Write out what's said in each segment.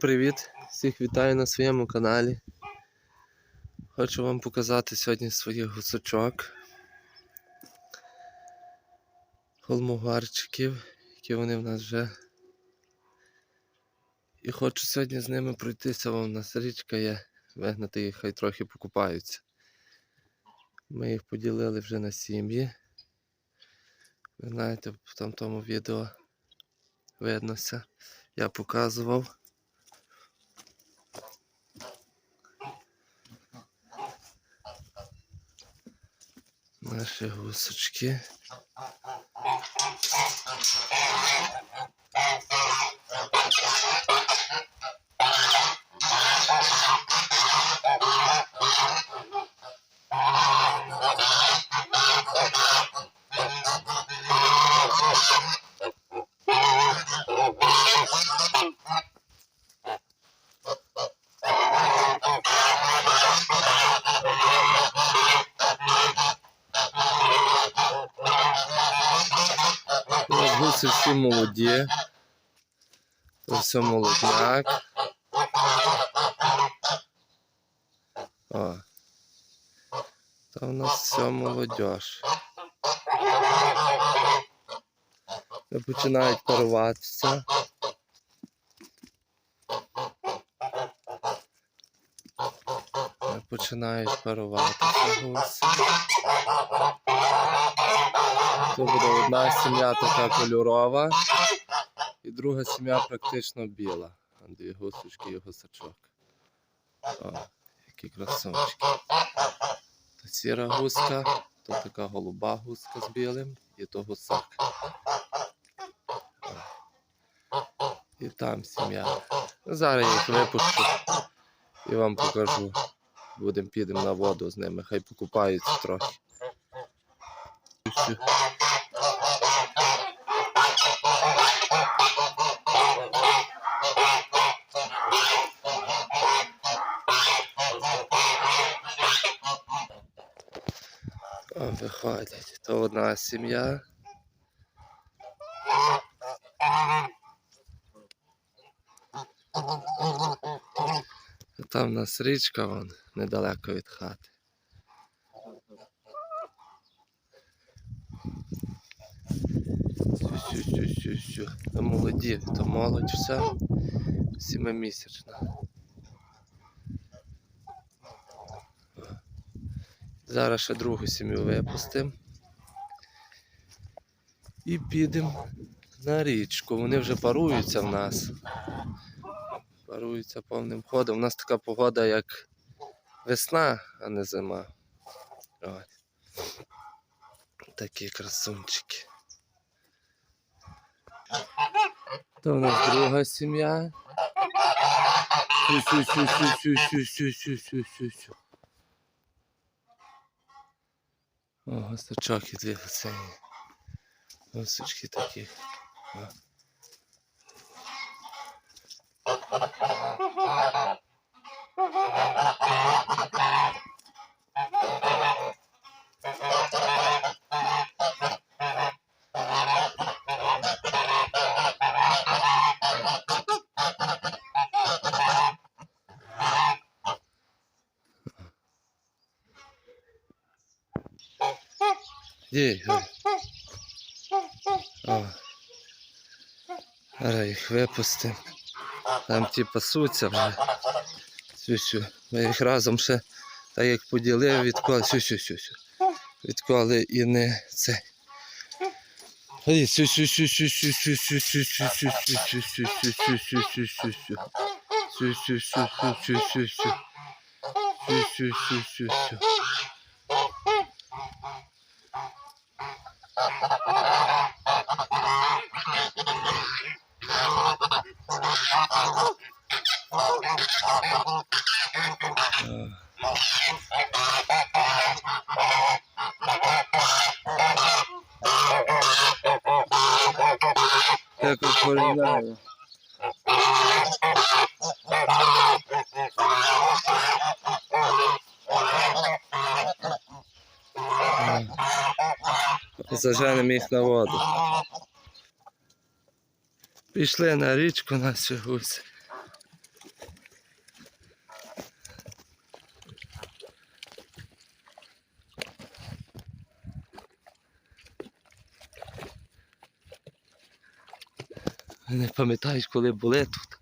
Привіт! Всіх вітаю на своєму каналі. Хочу вам показати сьогодні своїх гусачок. Холмугарчиків, які вони в нас вже. І хочу сьогодні з ними пройтися, вон у нас річка є, вигнати їх, хай трохи покупаються. Ми їх поділили вже на сім'ї. Ви знаєте, в тому відео виднося. Я показував. Наші гусочки. це всі молоді. Це все молодняк. О. Та в нас все молодь. Починають порватися. Починають паруватися. Це буде одна сім'я така кольорова, і друга сім'я практично біла. Дві гусочки і гусачок. О, які красунчики. То сіра гуска, то така голуба гуска з білим, і то гусак. О. І там сім'я. Ну, Зараз я їх випущу і вам покажу. Будемо підемо на воду з ними, хай покупаються трохи. О, виходять. То одна сім'я. А Там у нас річка вон недалеко від хати. Сю, сю, сю, сю. То молоді, то молодь вся сімимісячна. Зараз ще другу сім'ю випустимо. І підемо на річку. Вони вже паруються в нас. Паруються повним ходом. У нас така погода, як весна, а не зима. Ось. Такі красунчики. То в нас друга сім'я. Сю-сю-сю-сю-сю-сю-сю-сю-сю-сю. О, гостачок і дві гусені. Гусочки такі. О. О. Зараз їх випустимо. Там ті пасуться вже. Сю-сю. Ми їх разом ще, так як поділив, відклали. Сю-сю-сю-сю. Відклали і не це. Ей, Такой парень, да. і заженемо їх на воду. Пішли на річку наші гуси. Не пам'ятаєш, коли були тут.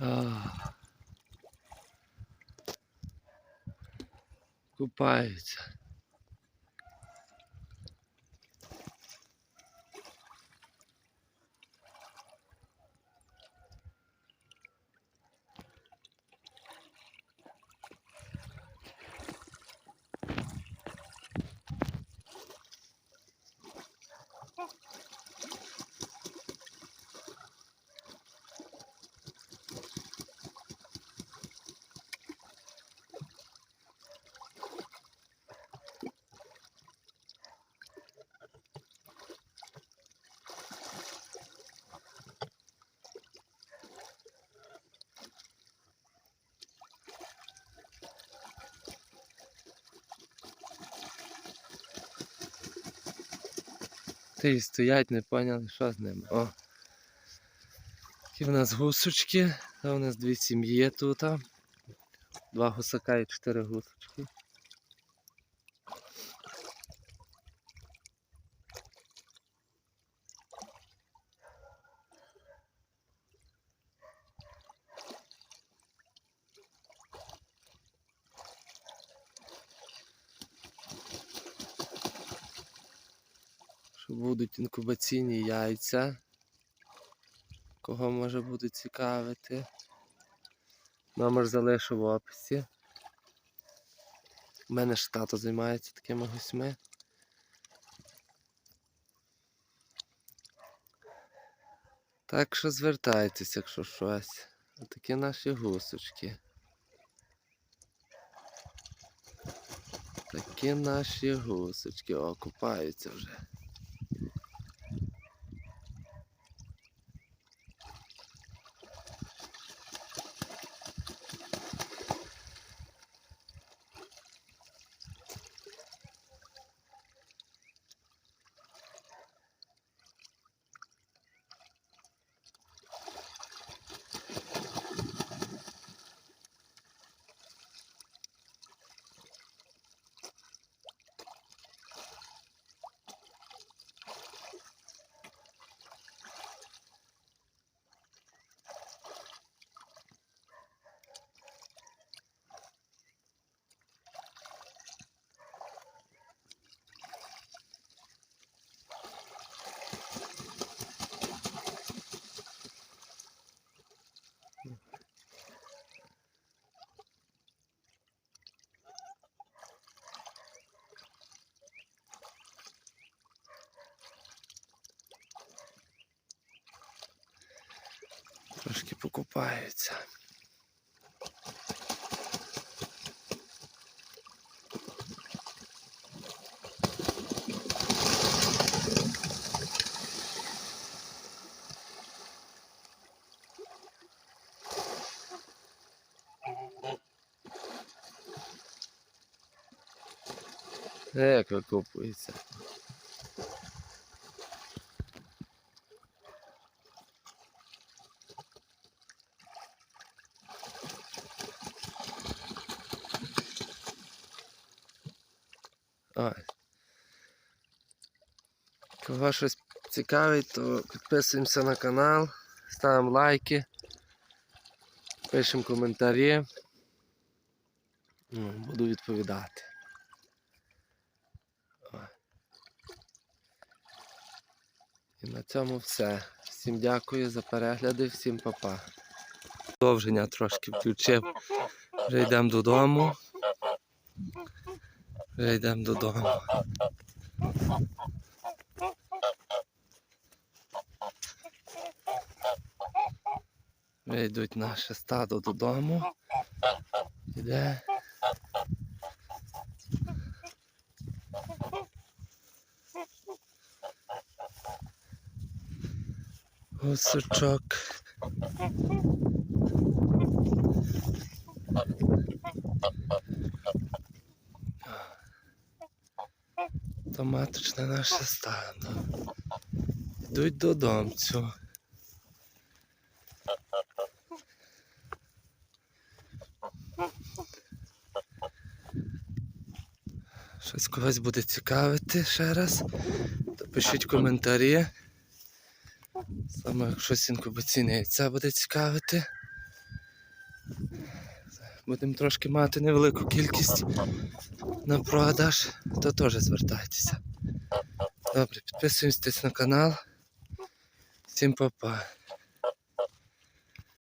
А... Купаються. І стоять, не поняли, що з ними. О. Такі в нас гусочки. Та у нас дві сім'ї тут. Два гусака і чотири гусочки. Будуть інкубаційні яйця. Кого може буде цікавити. Номер залишу в описі. У мене ж тато займається такими гусьми. Так що звертайтеся, якщо щось. Такі наші гусочки. Такі наші гусочки. О, купаються вже. Трошки покупаються. Як викопується. Кого щось цікавить, то підписуємося на канал, ставимо лайки, пишемо коментарі. Ну, Буду відповідати. І на цьому все. Всім дякую за перегляди, всім па-па. Продовження трошки включив. Вже йдемо додому. Вже йдемо додому. Йдуть наше стадо додому. Іде. Гусочок. Автоматичне наше стадо. Йдуть додомцю. Щось когось буде цікавити ще раз. То пишіть коментарі. Саме як щось інкубаційне яйця буде цікавити. Будемо трошки мати невелику кількість на продаж, то теж звертайтеся. Добре, підписуємось на канал. Всім па-па.